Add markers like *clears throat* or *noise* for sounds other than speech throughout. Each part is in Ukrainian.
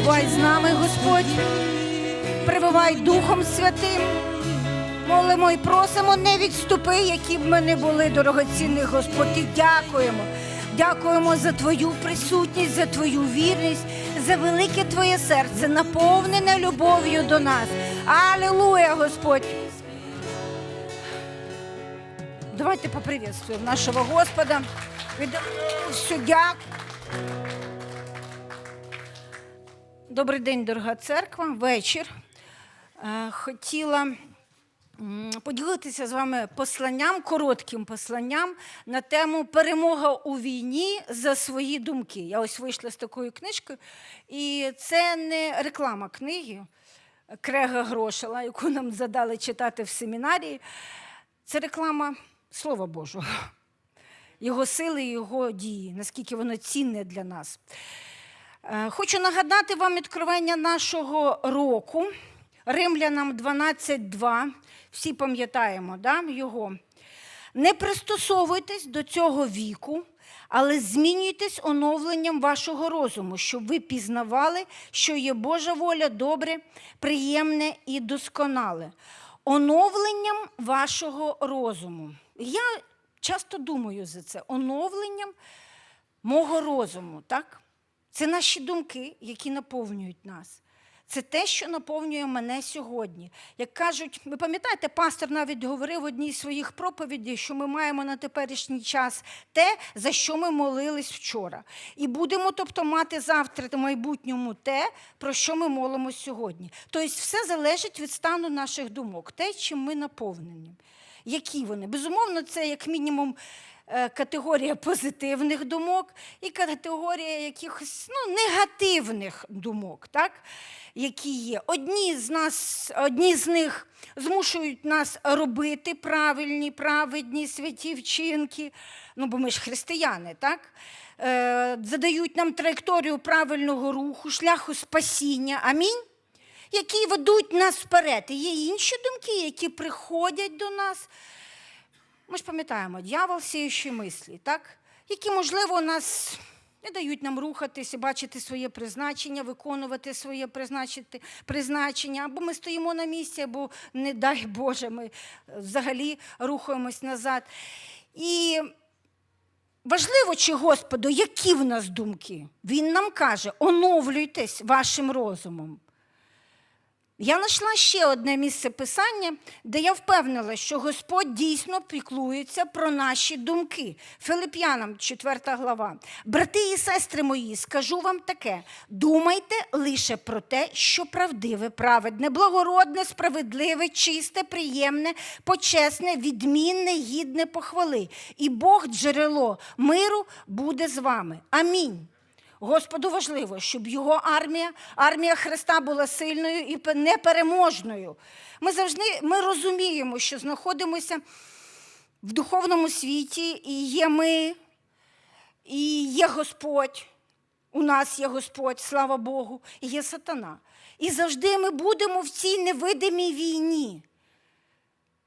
перебувай з нами, Господь, перебувай Духом Святим. Молимо і просимо, не відступи, які б ми не були, дорогоцінний Господь. І дякуємо. Дякуємо за Твою присутність, за Твою вірність, за велике Твоє серце, наповнене любов'ю до нас. Алілуя, Господь! Давайте поприветствуємо нашого Господа. Від- Все, дякую. Добрий день, дорога церква. Вечір. Е, Хотіла поділитися з вами посланням, коротким посланням на тему Перемога у війні за свої думки. Я ось вийшла з такою книжкою, і це не реклама книги Крега Грошела, яку нам задали читати в семінарії. Це реклама Слова Божого, його сили його дії, наскільки воно цінне для нас. Е, Хочу нагадати вам відкривання нашого року, Римлянам 12.2. Всі пам'ятаємо да, його. Не пристосовуйтесь до цього віку, але змінюйтесь оновленням вашого розуму, щоб ви пізнавали, що є Божа воля добре, приємне і досконале. Оновленням вашого розуму. Я часто думаю за це. Оновленням мого розуму, так? Це наші думки, які наповнюють нас. Це те, що наповнює мене сьогодні. Як кажуть, ви пам'ятаєте, пастор навіть говорив в одній з своїх проповідей, що ми маємо на теперішній час те, за що ми молились вчора. І будемо, тобто, мати завтра в майбутньому те, про що ми молимось сьогодні. Тобто, все залежить від стану наших думок, те, чим ми наповнені. Які вони? Безумовно, це як мінімум категорія позитивних думок і категорія якихось ну, негативних думок, так? які є. Одні з, нас, одні з них змушують нас робити правильні, праведні святі вчинки, ну бо ми ж християни, так? Е, задають нам траєкторію правильного руху, шляху спасіння. Амінь які ведуть нас вперед. І є інші думки, які приходять до нас. Ми ж пам'ятаємо, дьявол сіючі мислі, так? які, можливо, нас не дають нам рухатися, бачити своє призначення, виконувати своє призначення, або ми стоїмо на місці, або, не дай Боже, ми е, взагалі рухаємось назад. І Важливо, чи Господу, які в нас думки? Він нам каже: оновлюйтесь вашим розумом. Я знайшла ще одне місце писання, де я впевнила, що Господь дійсно піклується про наші думки. Филип'янам, 4 глава. Брати і сестри мої, скажу вам таке: думайте лише про те, що правдиве, праведне, благородне, справедливе, чисте, приємне, почесне, відмінне, гідне похвали. І Бог, джерело миру, буде з вами. Амінь. Господу важливо, щоб його армія, армія Христа була сильною і непереможною. Ми завжди ми розуміємо, що знаходимося в духовному світі, і є ми, і є Господь. У нас є Господь, слава Богу, і є сатана. І завжди ми будемо в цій невидимій війні.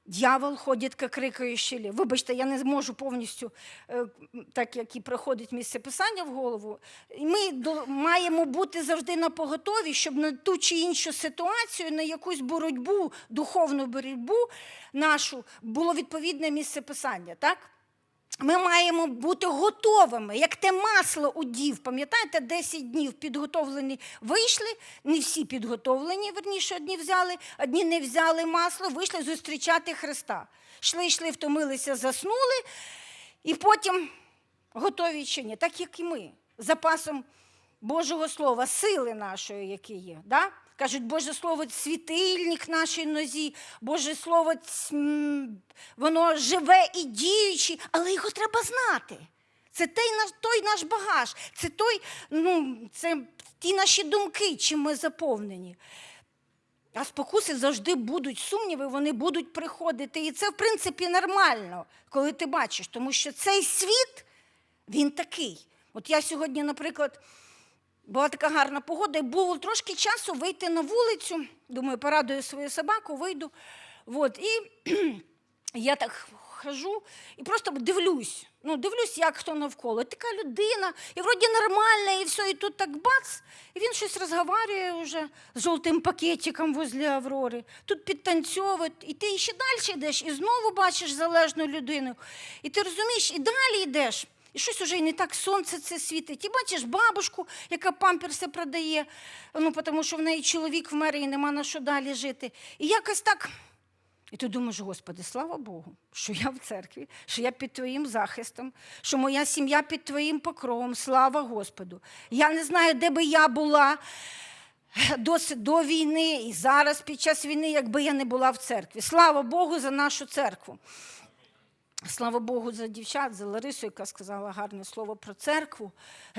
Дьявол ходить, як крикаючий лев. Вибачте, я не можу повністю, е, так як і приходить місце писання в голову. Ми маємо бути завжди на поготові, щоб на ту чи іншу ситуацію, на якусь боротьбу, духовну боротьбу нашу було відповідне місце писання. Так? Ми маємо бути готовими, як те масло у дів. Пам'ятаєте, 10 днів підготовлені вийшли, не всі підготовлені, верніше, одні взяли, одні не взяли масло, вийшли зустрічати Христа. Йшли, йшли, втомилися, заснули, і потім готові чи ні, так як і ми, запасом Божого Слова, сили нашої, які є. Да? Кажуть, Боже Слово світильник нашій нозі, Боже Слово, воно живе і діюче, але його треба знати. Це той наш, той наш багаж, це той, ну, це ті наші думки, чим ми заповнені. А спокуси завжди будуть сумніви, вони будуть приходити. І це, в принципі, нормально, коли ти бачиш, тому що цей світ, він такий. От я сьогодні, наприклад, була така гарна погода, і було трошки часу вийти на вулицю. Думаю, порадую свою собаку, вийду. От, і *clears throat* я так хожу і просто дивлюсь. Ну, дивлюсь, як хто навколо. Така людина, і вроді нормальна, і все, і тут так бац, і він щось розговорює вже з жовтим пакетиком возле Аврори. Тут підтанцьовує, і ти ще далі йдеш, і знову бачиш залежну людину. І ти розумієш, і далі йдеш. І щось уже і не так сонце це світить. І бачиш бабушку, яка памперси продає, ну, тому що в неї чоловік вмер і нема на що далі жити. І якось так. І ти думаєш, Господи, слава Богу, що я в церкві, що я під Твоїм захистом, що моя сім'я під Твоїм покровом. Слава Господу. Я не знаю, де би я була досить до війни і зараз під час війни, якби я не була в церкві. Слава Богу за нашу церкву. Слава Богу, за дівчат, за Ларису, яка сказала гарне слово про церкву,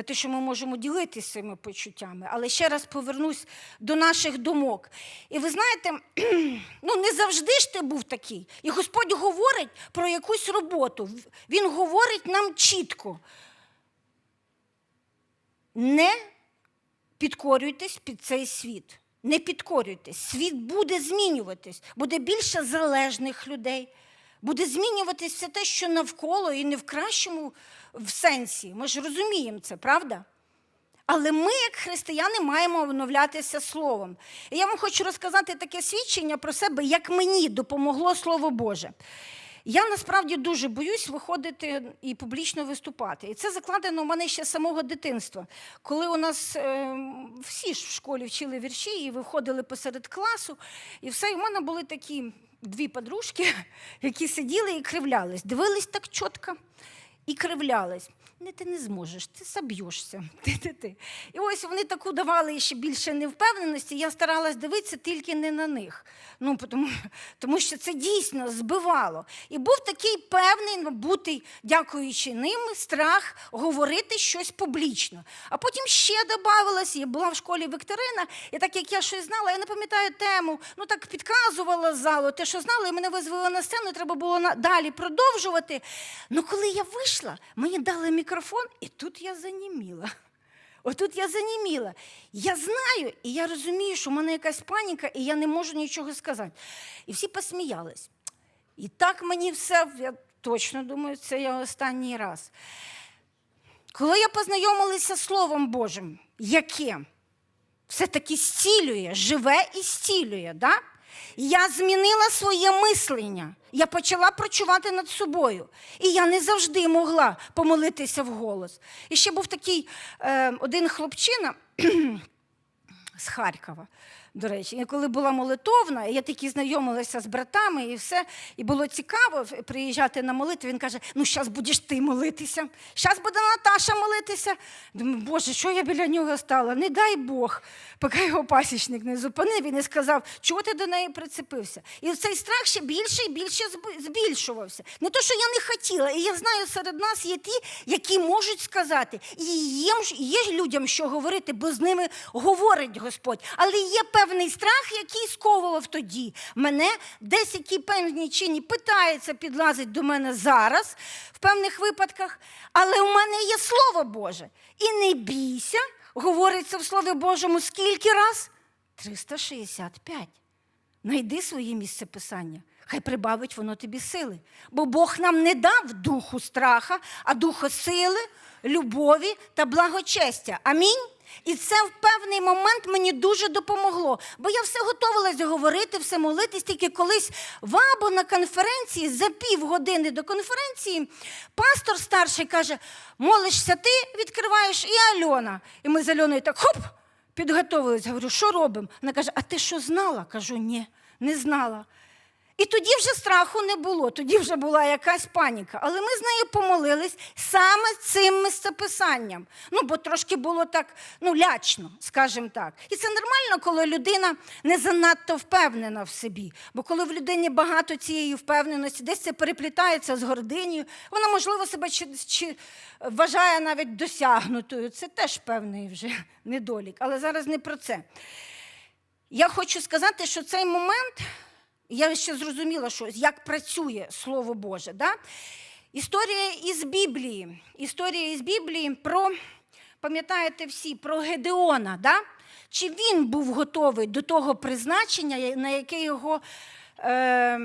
те, що ми можемо ділитися цими почуттями. Але ще раз повернусь до наших думок. І ви знаєте, *clears throat* ну не завжди ж ти був такий. І Господь говорить про якусь роботу. Він говорить нам чітко. Не підкорюйтесь під цей світ. Не підкорюйтесь. Світ буде змінюватись, буде більше залежних людей. Буде змінюватися все те, що навколо, і не в кращому в сенсі. Ми ж розуміємо це, правда? Але ми, як християни, маємо оновлятися словом. І я вам хочу розказати таке свідчення про себе, як мені допомогло Слово Боже. Я насправді дуже боюсь виходити і публічно виступати. І це закладено у мене ще з самого дитинства. Коли у нас е, всі ж в школі вчили вірші і виходили посеред класу, і все, і в мене були такі дві подружки, *laughs* які сиділи і кривлялись. Дивились так чітко і кривлялись. Не, ти не зможеш, ти заб'єшся. Ти, ти, ти. І ось вони таку давали ще більше невпевненості. Я старалась дивитися тільки не на них. Ну, тому, тому що це дійсно збивало. І був такий певний, набутий, дякуючи ним, страх говорити щось публічно. А потім ще додавалось, я була в школі Вікторина, і так як я щось знала, я не пам'ятаю тему, ну так підказувала залу, те, що знала, і мене визвали на сцену, і треба було далі продовжувати. Ну, коли я вийшла, мені дали мікрофон, і тут я заніміла. *laughs* Отут я заніміла. Я знаю, і я розумію, що в мене якась паніка, і я не можу нічого сказати. І всі посміялись. І так мені все, я точно думаю, це я останній раз. Коли я познайомилася з Словом Божим, яке все-таки зцілює, живе і зцілює, да? Я змінила своє мислення. Я почала працювати над собою. І я не завжди могла помолитися вголос. І ще був такий е, один хлопчина *clears throat* з Харкова. До речі, я коли була молитовна, я таки знайомилася з братами і все, і було цікаво приїжджати на молитву. Він каже: ну, зараз будеш ти молитися, зараз буде Наташа молитися. Думаю, Боже, що я біля нього стала? Не дай Бог, поки його пасічник не зупинив і не сказав, чого ти до неї прицепився. І цей страх ще більше і більше збільшувався. Не то, що я не хотіла, і я знаю, серед нас є ті, які можуть сказати, і є, є людям, що говорити, бо з ними говорить Господь. Але є певний страх, який сковував тоді. Мене десь які певні чині питаються підлазить до мене зараз, в певних випадках, але у мене є Слово Боже. І не бійся, говориться в Слові Божому скільки раз? 365. Найди своє місце писання. Хай прибавить воно тобі сили. Бо Бог нам не дав духу страха, а духу сили, любові та благочестя. Амінь. І це в певний момент мені дуже допомогло. Бо я все готувалась говорити, все молитись, тільки колись в Або на конференції за півгодини до конференції пастор старший каже: молишся ти, відкриваєш, і Альона. І ми з Альоною так хоп, підготовились. Говорю, що робимо? Вона каже, а ти що знала? Кажу, ні, не знала. І тоді вже страху не було, тоді вже була якась паніка. Але ми з нею помолились саме цим місцеписанням. Ну, бо трошки було так ну, лячно, скажімо так. І це нормально, коли людина не занадто впевнена в собі. Бо коли в людині багато цієї впевненості, десь це переплітається з гординею, вона, можливо, себе чи, чи вважає навіть досягнутою. Це теж певний вже недолік. Але зараз не про це. Я хочу сказати, що цей момент, я ще зрозуміла, що як працює Слово Боже. Да? Історія із Біблії. Історія із Біблії про, пам'ятаєте всі, про Гедеона. Да? Чи він був готовий до того призначення, на яке його е,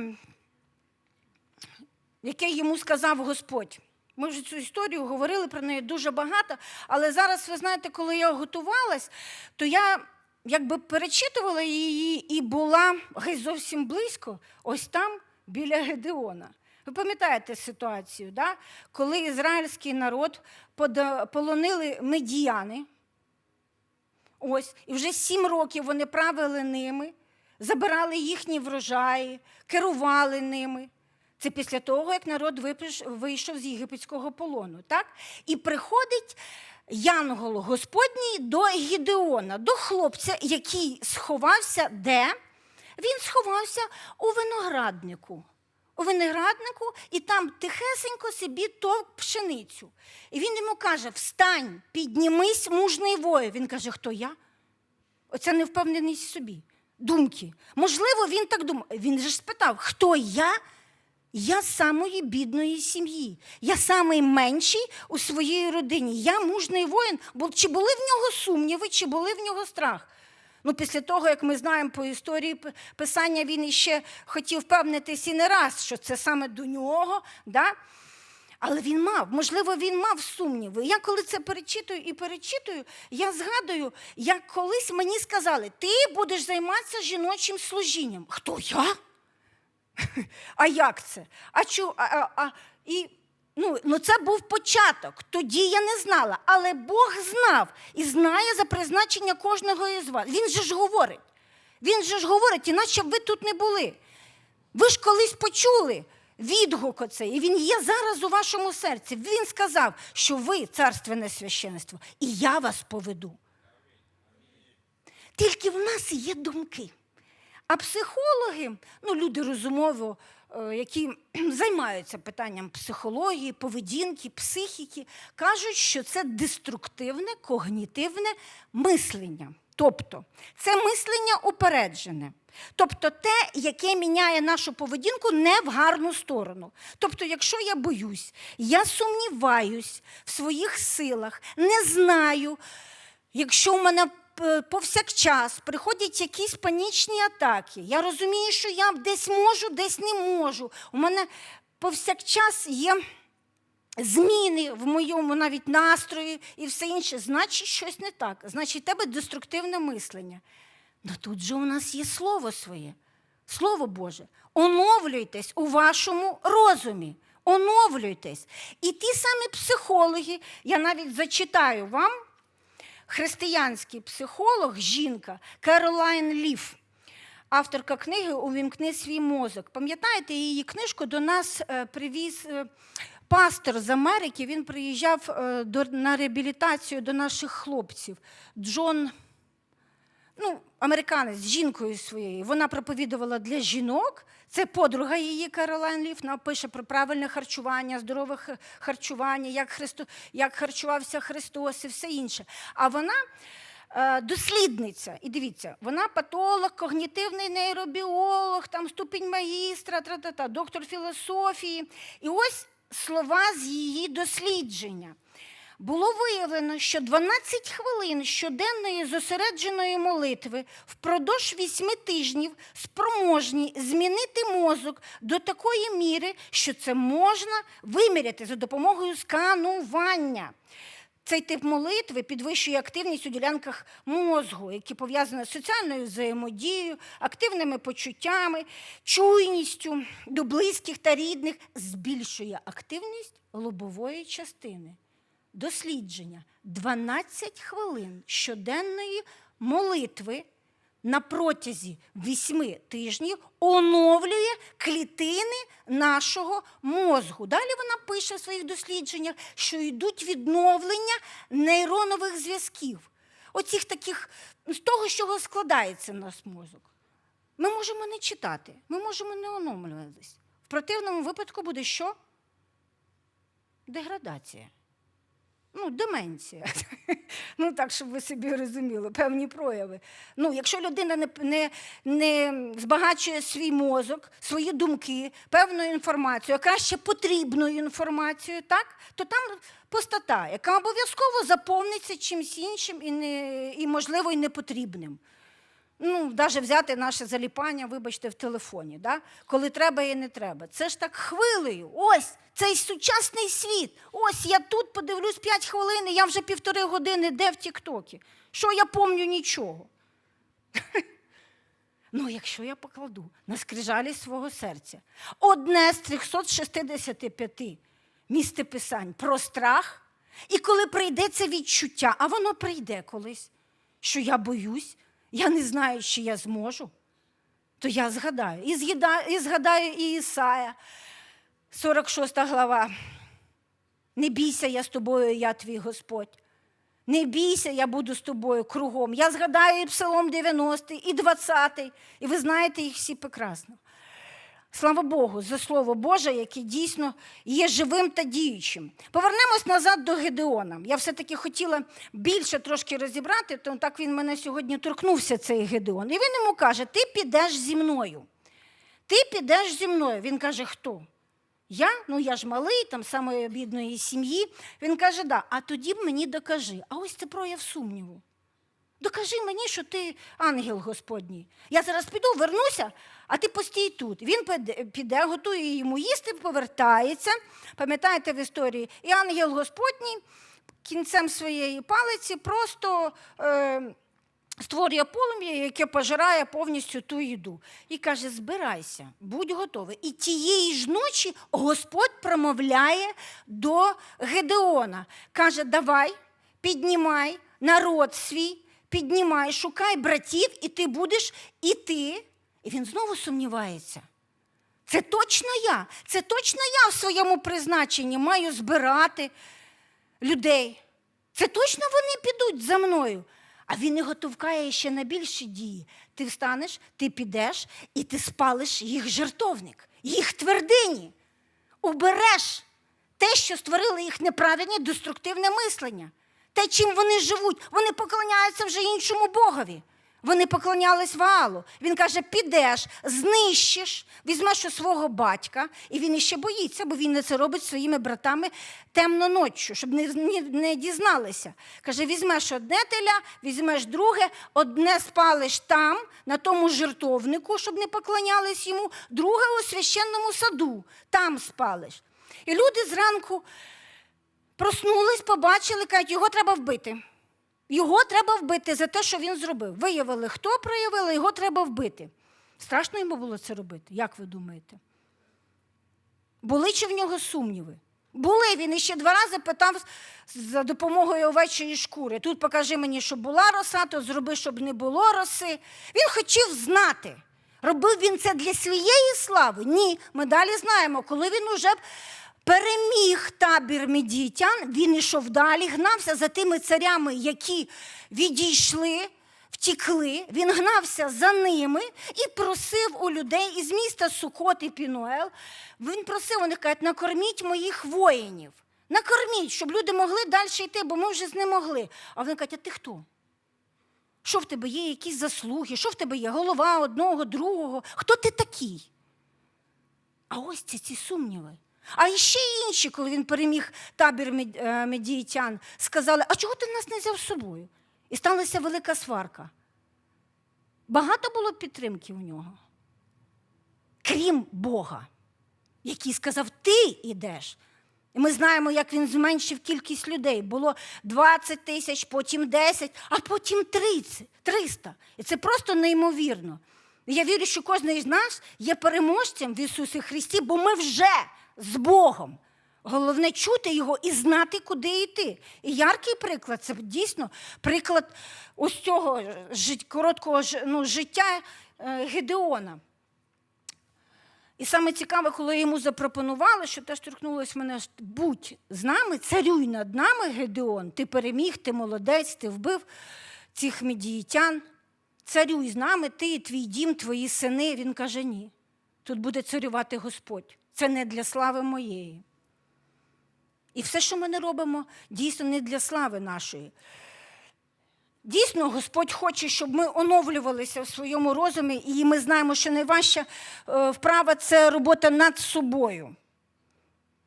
яке йому сказав Господь. Ми вже цю історію говорили про неї дуже багато, але зараз, ви знаєте, коли я готувалась, то я якби перечитувала її і була геть зовсім близько, ось там, біля Гедеона. Ви пам'ятаєте ситуацію, да? коли ізраїльський народ полонили медіяни, ось, і вже сім років вони правили ними, забирали їхні врожаї, керували ними. Це після того, як народ вийшов з єгипетського полону. Так? І приходить янгол Господній до Гідеона, до хлопця, який сховався де? Він сховався у винограднику. У винограднику і там тихесенько собі товк пшеницю. І він йому каже: Встань, піднімись, мужний воїн. Він каже, хто я? Оця невпевненість в собі, думки. Можливо, він так думав. Він же ж спитав, хто я? Я з самої бідної сім'ї. Я самий менший у своїй родині. Я мужний воїн. Бо чи були в нього сумніви, чи були в нього страх? Ну, після того, як ми знаємо по історії писання, він іще хотів впевнитись і не раз, що це саме до нього. Да? Але він мав, можливо, він мав сумніви. Я коли це перечитую і перечитую, я згадую, як колись мені сказали, ти будеш займатися жіночим служінням. Хто я? А як це? А чу, а, а, а, і, ну, ну, це був початок. Тоді я не знала, але Бог знав і знає за призначення кожного із вас. Він же ж говорить. Він же ж говорить, іначе б ви тут не були. Ви ж колись почули відгук оцей, і він є зараз у вашому серці. Він сказав, що ви царственне священство, і я вас поведу. Тільки в нас є думки. А психологи, ну, люди розумово, е, які займаються питанням психології, поведінки, психіки, кажуть, що це деструктивне когнітивне мислення. Тобто це мислення упереджене. Тобто те, яке міняє нашу поведінку не в гарну сторону. Тобто, якщо я боюсь, я сумніваюсь в своїх силах, не знаю, якщо в мене повсякчас приходять якісь панічні атаки, я розумію, що я десь можу, десь не можу. У мене повсякчас є зміни в моєму навіть настрої і все інше, значить, щось не так. Значить, в тебе деструктивне мислення. Ну тут же у нас є слово своє, слово Боже. Оновлюйтесь у вашому розумі. Оновлюйтесь. І ті самі психологи, я навіть зачитаю вам, християнський психолог, жінка Керолайн Ліф, авторка книги Увімкни свій мозок. Пам'ятаєте, її книжку до нас е, привіз е, пастор з Америки. Він приїжджав е, на реабілітацію до наших хлопців. Джон ну, американець з жінкою своєю. Вона проповідувала для жінок. Це подруга її Каролайн Ліф. Вона пише про правильне харчування, здорове харчування, як, Христо, як харчувався Христос і все інше. А вона е, дослідниця. І дивіться, вона патолог, когнітивний нейробіолог, там ступінь магістра, доктор філософії. І ось слова з її дослідження. Було виявлено, що 12 хвилин щоденної зосередженої молитви впродовж 8 тижнів спроможні змінити мозок до такої міри, що це можна виміряти за допомогою сканування. Цей тип молитви підвищує активність у ділянках мозку, які пов'язані з соціальною взаємодією, активними почуттями, чуйністю до близьких та рідних, збільшує активність лобової частини. Дослідження 12 хвилин щоденної молитви на протязі 8 тижнів оновлює клітини нашого мозку. Далі вона пише в своїх дослідженнях, що йдуть відновлення нейронових зв'язків. Оцих таких, з того, з чого складається наш мозок. Ми можемо не читати, ми можемо не оновлюватись. В противному випадку буде що? Деградація. Ну, деменція. *laughs* Ну, так, щоб ви собі розуміли, певні прояви. Ну, якщо людина не, не, не збагачує свій мозок, свої думки, певною інформацією, а краще потрібною інформацією, так, то там пустота, яка обов'язково заповниться чимось іншим і, не, і можливо, і непотрібним. Ну, навіть взяти наше заліпання, вибачте, в телефоні, да? коли треба і не треба. Це ж так хвилею. Ось цей сучасний світ. Ось я тут подивлюсь 5 хвилин, я вже півтори години де в Тіктокі. Що я помню нічого. *laughs* Ну, якщо я покладу на скрижалі свого серця одне з 365 місцеписань про страх, і коли прийде це відчуття, а воно прийде колись, що я боюсь, я не знаю, чи я зможу, то я згадаю. І, згадаю, і згадаю і Ісая, 46 глава. Не бійся, я з тобою, я твій Господь. Не бійся, я буду з тобою кругом. Я згадаю і Псалом 90, і 20, і ви знаєте їх всі прекрасно. Слава Богу, за Слово Боже, яке дійсно є живим та діючим. Повернемось назад до Гедеона. Я все-таки хотіла більше трошки розібрати, тому так він мене сьогодні торкнувся, цей Гедеон. І він йому каже: Ти підеш зі мною. Ти підеш зі мною. Він каже, хто? Я? Ну я ж малий, там самої бідної сім'ї. Він каже, да, а тоді мені докажи. А ось це прояв сумніву. Докажи мені, що ти ангел Господній. Я зараз піду, вернуся, а ти постій тут. Він піде- готує йому їсти, повертається. Пам'ятаєте в історії? І ангел Господній кінцем своєї палиці просто е, створює полум'я, яке пожирає повністю ту їду. І каже: збирайся, будь готовий. І тієї ж ночі Господь промовляє до Гедеона. Каже: давай, піднімай народ свій, піднімай, шукай братів, і ти будеш іти. І він знову сумнівається. Це точно я. Це точно я в своєму призначенні маю збирати людей. Це точно вони підуть за мною. А він його товкає ще на більші дії. Ти встанеш, ти підеш і ти спалиш їх жертовник, їх твердині. Убереш те, що створили їх неправильне, деструктивне мислення. Те, чим вони живуть, вони поклоняються вже іншому Богові. Вони поклонялись Ваалу. Він каже: підеш, знищиш, візьмеш у свого батька, і він іще боїться, бо він це робить своїми братами темно ночі, щоб не, не, не дізналися. Каже: візьмеш одне теля, візьмеш друге, одне спалиш там, на тому жертовнику, щоб не поклонялись йому, друге у священному саду, там спалиш. І люди зранку проснулись, побачили, кажуть, його треба вбити. Його треба вбити за те, що він зробив. Виявили, хто проявили, його треба вбити. Страшно йому було це робити, як ви думаєте? Були чи в нього сумніви? Були. Він іще два рази питав за допомогою овечої шкури. Тут покажи мені, щоб була роса, то зроби, щоб не було роси. Він хотів знати. Робив він це для своєї слави? Ні. Ми далі знаємо, коли він уже переміг табір медіїтян, він ішов далі, гнався за тими царями, які відійшли, втікли. Він гнався за ними і просив у людей із міста Сукот і Пінуел. Він просив, вони кажуть, накорміть моїх воїнів. Накорміть, щоб люди могли далі йти, бо ми вже не могли. А вони кажуть, а ти хто? Що в тебе є якісь заслуги? Що в тебе є? Голова одного, другого? Хто ти такий? А ось це ці сумніви. А ще інші, коли він переміг табір е, медіїтян, сказали: а чого ти нас не взяв з собою? І сталася велика сварка. Багато було підтримки у нього, крім Бога, який сказав: Ти йдеш. І ми знаємо, як він зменшив кількість людей. Було 20 тисяч, потім 10, а потім 30, 300. І це просто неймовірно. Я вірю, що кожен із нас є переможцем в Ісусі Христі, бо ми вже з Богом. Головне чути його і знати, куди йти. І яркий приклад це дійсно приклад ось цього короткого ну, життя е, Гедеона. І саме цікаве, коли йому запропонували, що теж торкнулось мене, будь з нами, царюй над нами, Гедеон, ти переміг, ти молодець, ти вбив цих медіїтян. Царюй з нами, ти, і твій дім, твої сини. Він каже, ні. Тут буде царювати Господь. Це не для слави моєї. І все, що ми не робимо, дійсно не для слави нашої. Дійсно, Господь хоче, щоб ми оновлювалися в своєму розумі, і ми знаємо, що найважча е, вправа це робота над собою.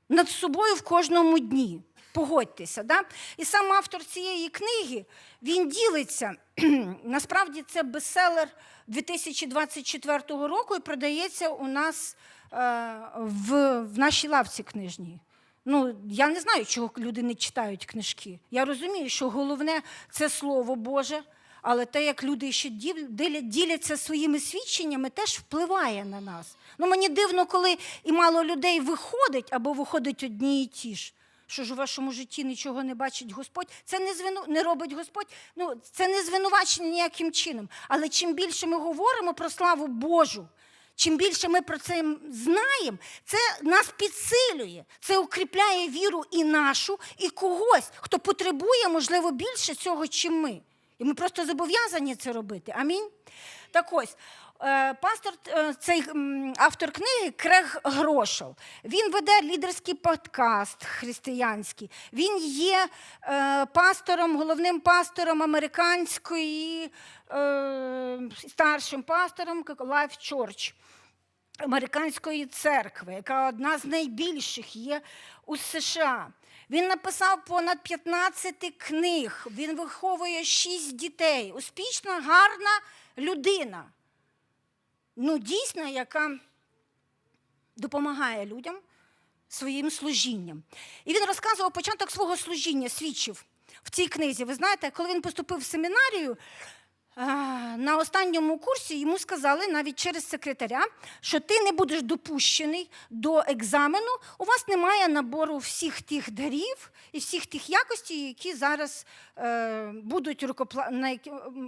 Над собою в кожному дні. Погодьтеся, да? І сам автор цієї книги він ділиться. *clears throat* Насправді це бестселер 2024 року і продається у нас в, в нашій лавці книжній. Ну, я не знаю, чого люди не читають книжки. Я розумію, що головне це Слово Боже, але те, як люди ще діляться своїми свідченнями, теж впливає на нас. Ну, мені дивно, коли і мало людей виходить або виходить одні і ті ж. Що ж у вашому житті нічого не бачить Господь, це не звину... не робить Господь. Ну це не звинувачення ніяким чином. Але чим більше ми говоримо про славу Божу, чим більше ми про це знаємо, це нас підсилює, це укріпляє віру і нашу, і когось, хто потребує, можливо, більше цього, чим ми. І ми просто зобов'язані це робити. Амінь. Так ось. Е, Пастор, е, цей автор книги Крег Грошов. Він веде лідерський подкаст християнський. Він є е, пастором, головним пастором американської, старшим пастором Life Church американської церкви, яка одна з найбільших є у США. Він написав понад 15 книг, він виховує 6 дітей. Успішна, гарна людина. Ну, дійсно, яка допомагає людям своїм служінням. І він розказував початок свого служіння, свідчив в цій книзі. Ви знаєте, коли він поступив в семінарію, на останньому курсі йому сказали навіть через секретаря, що ти не будеш допущений до екзамену. У вас немає набору всіх тих дарів і всіх тих якостей, які зараз е, будуть рукопла... на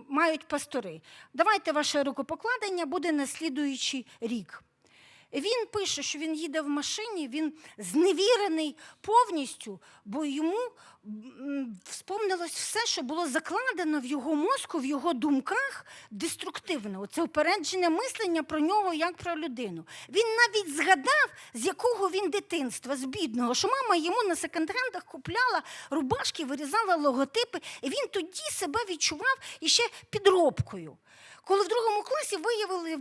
мають пастори. Давайте ваше рукопокладення буде на слідуючий рік. Він пише, що він їде в машині, він зневірений повністю, бо йому вспомнилось все, що було закладено в його мозку, в його думках деструктивно. Це упереджене мислення про нього як про людину. Він навіть згадав, з якого він дитинства, з бідного, що мама йому на секонд-хендах купляла рубашки, вирізала логотипи, і він тоді себе відчував іще підробкою. Коли в другому класі виявили,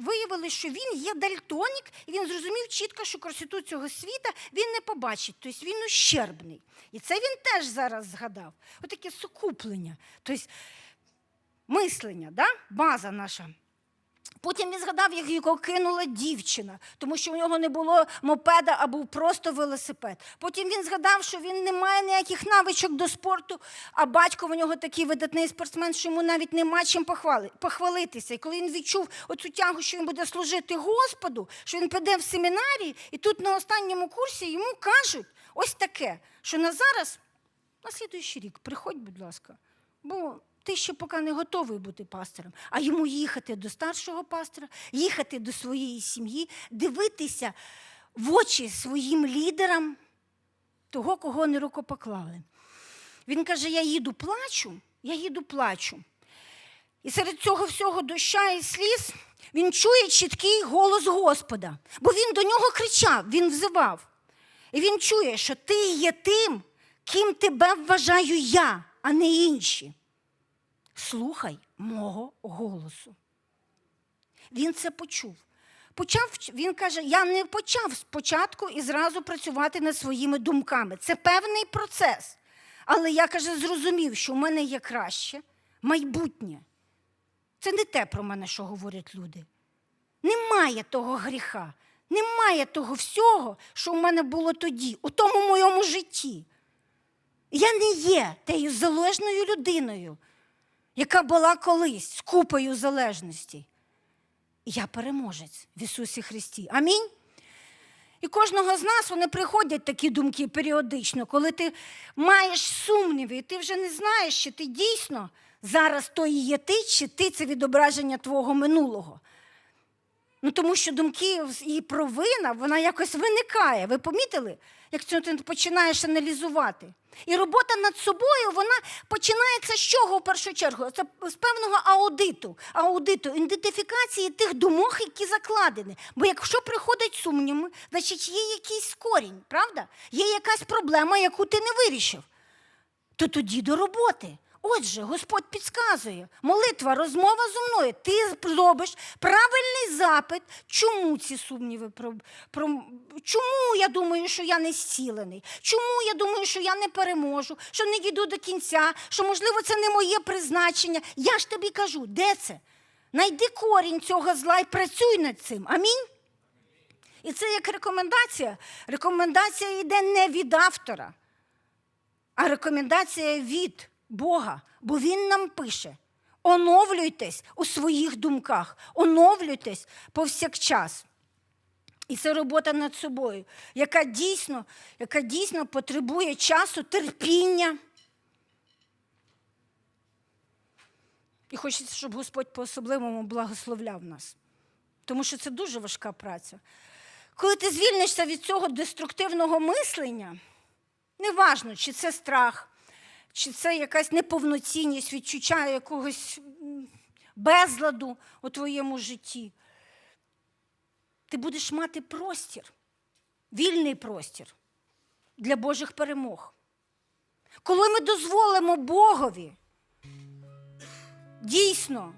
виявили, що він є дальтонік, і він зрозумів чітко, що красоту цього світа він не побачить, тобто він ущербний. І це він теж зараз згадав. Отаке сукуплення, тобто мислення, да? база наша. Потім він згадав, як його кинула дівчина, тому що у нього не було мопеда, а був просто велосипед. Потім він згадав, що він не має ніяких навичок до спорту, а батько у нього такий видатний спортсмен, що йому навіть нема чим похвали, похвалитися. І коли він відчув оцю тягу, що він буде служити Господу, що він піде в семінарії, і тут на останньому курсі йому кажуть ось таке, що на зараз, на слідуючий рік, приходь, будь ласка, бо ти ще поки не готовий бути пастором, а йому їхати до старшого пастора, їхати до своєї сім'ї, дивитися в очі своїм лідерам того, кого не рукопоклали. Він каже: Я їду плачу, я їду плачу. І серед цього всього доща і сліз він чує чіткий голос Господа, бо він до нього кричав, він взивав. І він чує, що ти є тим, ким тебе вважаю я, а не інші. Слухай мого голосу. Він це почув. Почав, він каже: я не почав спочатку і зразу працювати над своїми думками. Це певний процес. Але я каже, зрозумів, що в мене є краще майбутнє. Це не те про мене, що говорять люди. Немає того гріха, немає того всього, що в мене було тоді, у тому моєму житті. Я не є тею залежною людиною, яка була колись купою залежностей. Я переможець в Ісусі Христі. Амінь. І кожного з нас вони приходять такі думки періодично, коли ти маєш сумніви, і ти вже не знаєш, чи ти дійсно зараз то і є ти, чи ти це відображення твого минулого. Ну, тому що думки і провина, вона якось виникає. Ви помітили, як ти починаєш аналізувати? І робота над собою вона починається з чого в першу чергу? Це з певного аудиту, аудиту, ідентифікації тих думок, які закладені. Бо якщо приходять сумніви, значить є якийсь корінь, правда? Є якась проблема, яку ти не вирішив. То тоді до роботи. Отже, Господь підказує, молитва, розмова зо мною. Ти зробиш правильний запит. Чому ці сумніви? Про, про, чому я думаю, що я не зцілений? Чому я думаю, що я не переможу, що не дійду до кінця, що, можливо, це не моє призначення? Я ж тобі кажу, де це? Найди корінь цього зла і працюй над цим. Амінь. І це як рекомендація. Рекомендація йде не від автора, а рекомендація від Бога, бо Він нам пише: оновлюйтесь у своїх думках, оновлюйтесь повсякчас. І це робота над собою, яка дійсно, яка дійсно потребує часу, терпіння. І хочеться, щоб Господь по-особливому благословляв нас. Тому що це дуже важка праця. Коли ти звільнишся від цього деструктивного мислення, неважно, чи це страх, чи це якась неповноцінність, відчуття якогось безладу у твоєму житті, ти будеш мати простір, вільний простір для Божих перемог. Коли ми дозволимо Богові дійсно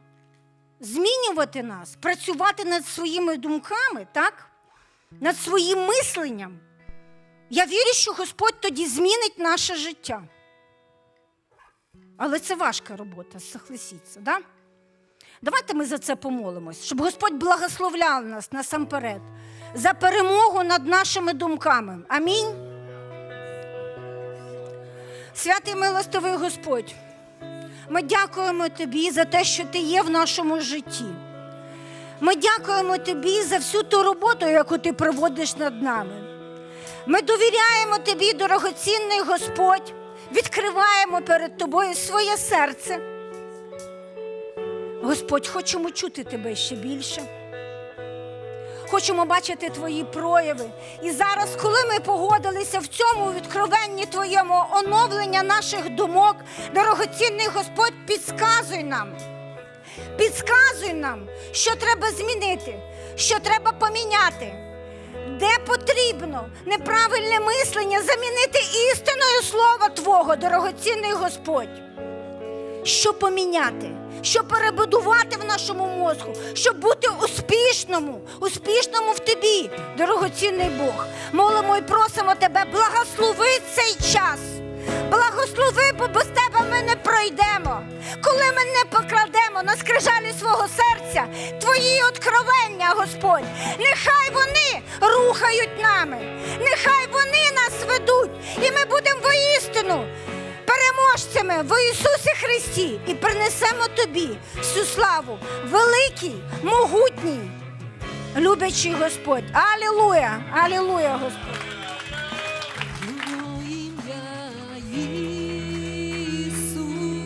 змінювати нас, працювати над своїми думками, так? над своїм мисленням, я вірю, що Господь тоді змінить наше життя. Але це важка робота, согласіться, да? Давайте ми за це помолимось, щоб Господь благословляв нас насамперед за перемогу над нашими думками. Амінь. Святий милостивий Господь, ми дякуємо Тобі за те, що Ти є в нашому житті. Ми дякуємо Тобі за всю ту роботу, яку ти проводиш над нами. Ми довіряємо Тобі, дорогоцінний Господь, відкриваємо перед Тобою своє серце. Господь, хочемо чути Тебе ще більше. Хочемо бачити Твої прояви. І зараз, коли ми погодилися в цьому відкровенні Твоєму оновлення наших думок, дорогоцінний Господь, підсказуй нам. Підсказуй нам, що треба змінити, що треба поміняти, де потрібно неправильне мислення замінити істиною слова Твого, дорогоцінний Господь. Що поміняти, що перебудувати в нашому мозку, щоб бути успішному, успішному в тобі, дорогоцінний Бог. Молимо і просимо тебе, благослови цей час. Благослови, бо без тебе ми не пройдемо. Коли ми не покладемо на скрижалі свого серця твої откровення, Господь, нехай вони рухають нами, нехай вони нас ведуть, і ми будемо воістину переможцями в Ісусі Христі і принесемо тобі всю славу, великий, могутній, любячий Господь. Алілуя! Алілуя, Господь!